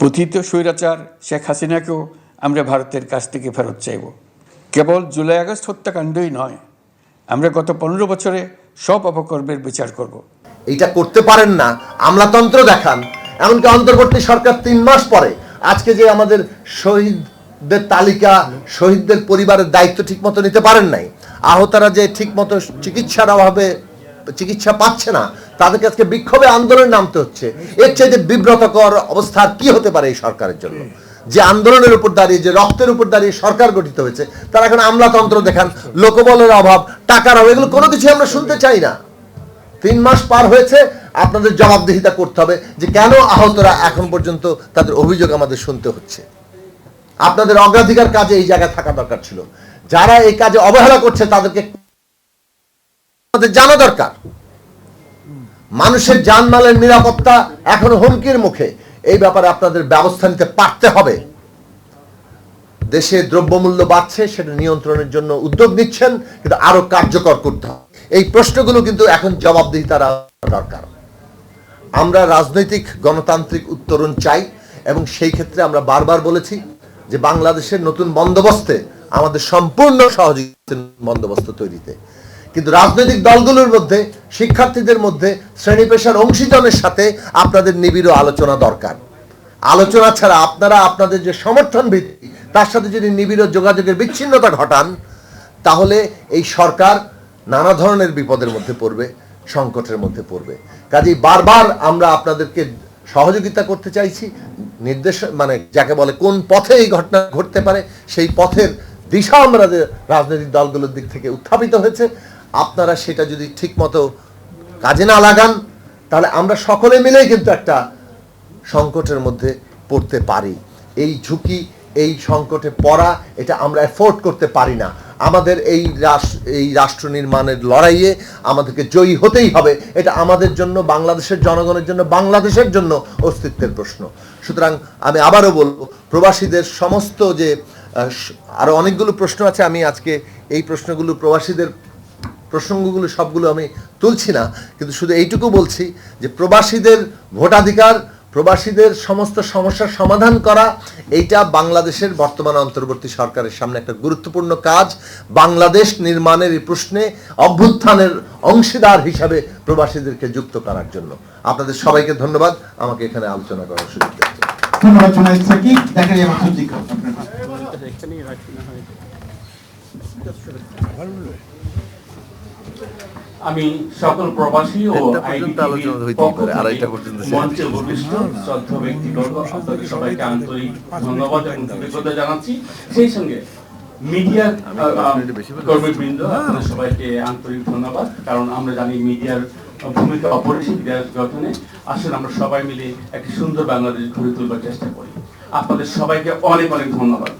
পথিত স্বৈরাচার শেখ হাসিনাকেও আমরা ভারতের কাছ থেকে ফেরত চাইব। কেবল জুলাই আগস্ট হত্যাকাণ্ডই নয়, আমরা গত পনেরো বছরে সব অপকর্মের বিচার করব। এটা করতে পারেন না, আমলাতন্ত্র দেখান। এমনকি অন্তর্বর্তী সরকার তিন মাস পরে আজকে যে আমাদের শহীদদের তালিকা, শহীদদের পরিবারের দায়িত্ব ঠিকমতো নিতে পারেন নাই, আহতারা যে ঠিকমতো চিকিৎসার অভাবে চিকিৎসা পাচ্ছে না তাদেরকে আজকে বিক্ষোভে আন্দোলনে নামতে হচ্ছে। এর চাইতে বিব্রতকর অবস্থা কি হতে পারে এই সরকারের জন্য? যে আন্দোলনের উপর দাঁড়িয়ে, যে রক্তের উপর দাঁড়িয়ে সরকার গঠিত হয়েছে, তারা এখন আমলাতন্ত্র দেখান, লোকবলের অভাব, টাকার অভাব, এগুলো কোনো কিছু আমরা শুনতে চাই না। তিন মাস পার হয়েছে, আপনাদের জবাবদিহিতা করতে হবে যে কেন আহতরা এখন পর্যন্ত তাদের অভিযোগ আমাদের শুনতে হচ্ছে। আপনাদের অগ্রাধিকার কাজে এই জায়গায় থাকা দরকার ছিল। যারা এই কাজে অবহেলা করছে, তাদেরকে জানা দরকার। মানুষের জানমালের নিরাপত্তা এখন হুমকির মুখে। এই ব্যাপারে আপনাদের ব্যবস্থা নিতে পারতে হবে। দেশে দ্রব্যমূল্য বাড়ছে, সেটা নিয়ন্ত্রণের জন্য উদ্যোগ নিচ্ছেন, কিন্তু আরও কার্যকর করতে হবে। এই প্রশ্নগুলো কিন্তু এখন জবাবদিহিতার দরকার। আমরা রাজনৈতিক গণতান্ত্রিক উত্তরণ চাই, এবং সেই ক্ষেত্রে আমরা বারবার বলেছি যে বাংলাদেশের নতুন বন্দোবস্তে আমাদের সম্পূর্ণ সহযোগিতা বন্দোবস্ত তৈরিতে। কিন্তু রাজনৈতিক দলগুলোর মধ্যে, শিক্ষার্থীদের মধ্যে শ্রেণি পেশার অংশীজনের সাথে আপনাদের নিবিড় আলোচনা দরকার। আলোচনা ছাড়া আপনারা আপনাদের যে সমর্থন ভিত্তি, তার সাথে যদি নিবিড় যোগাযোগের বিচ্ছিন্নতা ঘটান, তাহলে এই সরকার নানা ধরনের বিপদের মধ্যে পড়বে, সংকটের মধ্যে পড়বে। কাজেই বারবার আমরা আপনাদেরকে সহযোগিতা করতে চাইছি, নির্দেশ মানে যাকে বলে কোন পথে এই ঘটনা ঘটতে পারে, সেই পথের দিশা আমাদের রাজনৈতিক দলগুলোর দিক থেকে উত্থাপিত হয়েছে আপনারা সেটা যদি ঠিকমতো কাজে না লাগান তাহলে আমরা সকলে মিলেই কিন্তু একটা সংকটের মধ্যে পড়তে পারি। এই ঝুঁকি এই সংকটে পড়া এটা আমরা এফোর্ড করতে পারি না। আমাদের এই এই রাষ্ট্র নির্মাণের লড়াইয়ে আমাদেরকে জয়ী হতেই হবে। এটা আমাদের জন্য বাংলাদেশের জনগণের জন্য বাংলাদেশের জন্য অস্তিত্বের প্রশ্ন। সুতরাং আমি আবারও বলব প্রবাসীদের সমস্ত যে আহ, স- আরও অনেকগুলো প্রশ্ন আছে আমি আজকে এই প্রশ্নগুলো প্রবাসীদের প্রসঙ্গগুলো সবগুলো আমি তুলছি না কিন্তু শুধু এইটুকু বলছি যে প্রবাসীদের ভোটাধিকার প্রবাসীদের সমস্ত সমস্যার সমাধান করা এইটা বাংলাদেশের বর্তমান অন্তর্বর্তী সরকারের সামনে একটা গুরুত্বপূর্ণ কাজ। বাংলাদেশ নির্মাণের এই প্রশ্নে অভ্যুত্থানের অংশীদার হিসাবে প্রবাসীদেরকে যুক্ত করার জন্য। আপনাদের সবাইকে ধন্যবাদ। আমাকে এখানে আলোচনা করার সুযোগ। ধন্যবাদ দেখা যায় আমার সত্যি আপনার আমি সকল প্রবাসী ও আড়াইটা পর্যন্ত মঞ্চে উপবিষ্ট শ্রদ্ধা ব্যক্তিবর্গ আপনাদের সবাইকে আন্তরিক ধন্যবাদ এবং কৃতজ্ঞতা জানাচ্ছি। সেই সঙ্গে মিডিয়া কর্মীবৃন্দ আপনাদের সবাইকে আন্তরিক ধন্যবাদ কারণ আমরা জানি মিডিয়ার ভূমিকা অপরিসীম দেশ গঠনে। আসলে আমরা সবাই মিলে একটি সুন্দর বাংলাদেশ গড়ে তুলবার চেষ্টা করি। আপনাদের সবাইকে অনেক অনেক ধন্যবাদ।